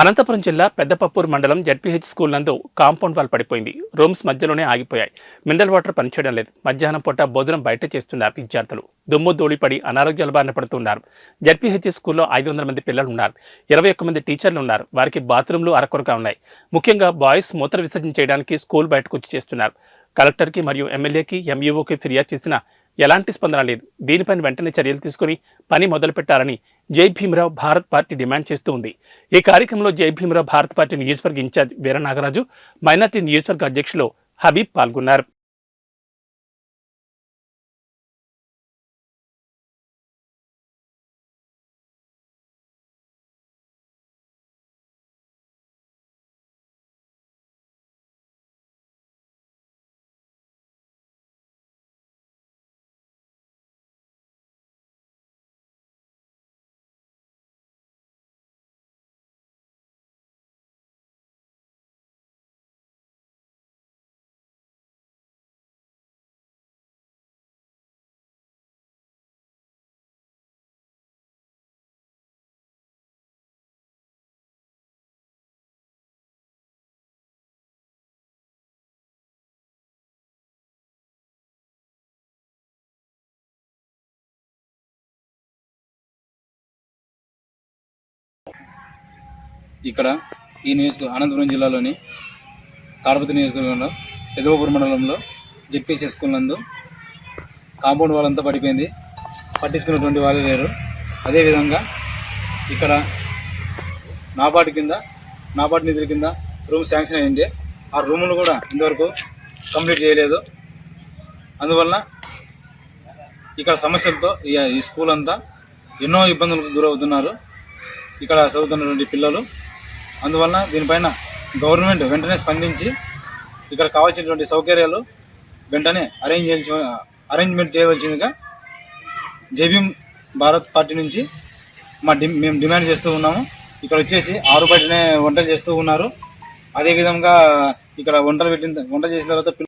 అనంతపురం జిల్లా పెద్దపప్పూరు మండలం ZPH school నందు కాంపౌండ్ వాల్ పడిపోయింది. రూమ్స్ మధ్యలోనే ఆగిపోయాయి. మినరల్ వాటర్ పనిచేయడం లేదు. మధ్యాహ్నం పూట భోజనం బయట చేస్తున్నారు విద్యార్థులు. దుమ్ము ధూళిపడి అనారోగ్యాల బారిన పడుతున్నారు. జడ్పీహెచ్ స్కూల్లో ఐదు వందల మంది పిల్లలు ఉన్నారు. ఇరవై ఒక్క మంది టీచర్లు ఉన్నారు. వారికి బాత్రూంలు అరకొరగా ఉన్నాయి. ముఖ్యంగా బాయ్స్ మూత్ర విసర్జన చేయడానికి స్కూల్ బయటకు వచ్చి చేస్తున్నారు. కలెక్టర్కి మరియు ఎమ్మెల్యేకి ఎంఈఓకి ఫిర్యాదు చేసినా ఎలాంటి స్పందన లేదు. దీనిపైన వెంటనే చర్యలు తీసుకుని పని మొదలుపెట్టాలని జై భీమరావు భారత్ పార్టీ డిమాండ్ చేస్తూ ఉంది. ఈ కార్యక్రమంలో జై భీమరావు భారత్ పార్టీ నియోజకవర్గ ఇన్ఛార్జ్ వీర నాగరాజు మైనార్టీ నియోజకవర్గ అధ్యక్షులు హబీబ్ పాల్గొన్నారు. ఇక్కడ ఈ నియోజక అనంతపురం జిల్లాలోని తాడపతి నియోజకవర్గంలో పెదవపూర్ మండలంలో జెడ్పీసీ స్కూల్ నందు కాంపౌండ్ వాళ్ళంతా పడిపోయింది. పట్టించుకున్నటువంటి వాళ్ళు లేరు. అదేవిధంగా ఇక్కడ నాబార్డు కింద నాబార్డు నిధుల కింద రూమ్ శాంక్షన్ అయింది. ఆ రూములు కూడా ఇంతవరకు కంప్లీట్ చేయలేదు. అందువలన ఇక్కడ సమస్యలతో ఈ స్కూల్ అంతా ఎన్నో ఇబ్బందులకు గురవుతున్నారు. ఇక్కడ చదువుతున్నటువంటి పిల్లలు. అందువలన దీనిపైన గవర్నమెంట్ వెంటనే స్పందించి ఇక్కడ కావాల్సినటువంటి సౌకర్యాలు వెంటనే అరేంజ్ చేయించ అరేంజ్మెంట్ చేయవలసిందిగా జేబీఎం భారత్ పార్టీ నుంచి మా డి మేము డిమాండ్ చేస్తూ ఉన్నాము. ఇక్కడ వచ్చేసి ఆరు బయటనే వంటలు చేస్తూ ఉన్నారు. అదేవిధంగా ఇక్కడ వంటలు పెట్టిన వంట చేసిన తర్వాత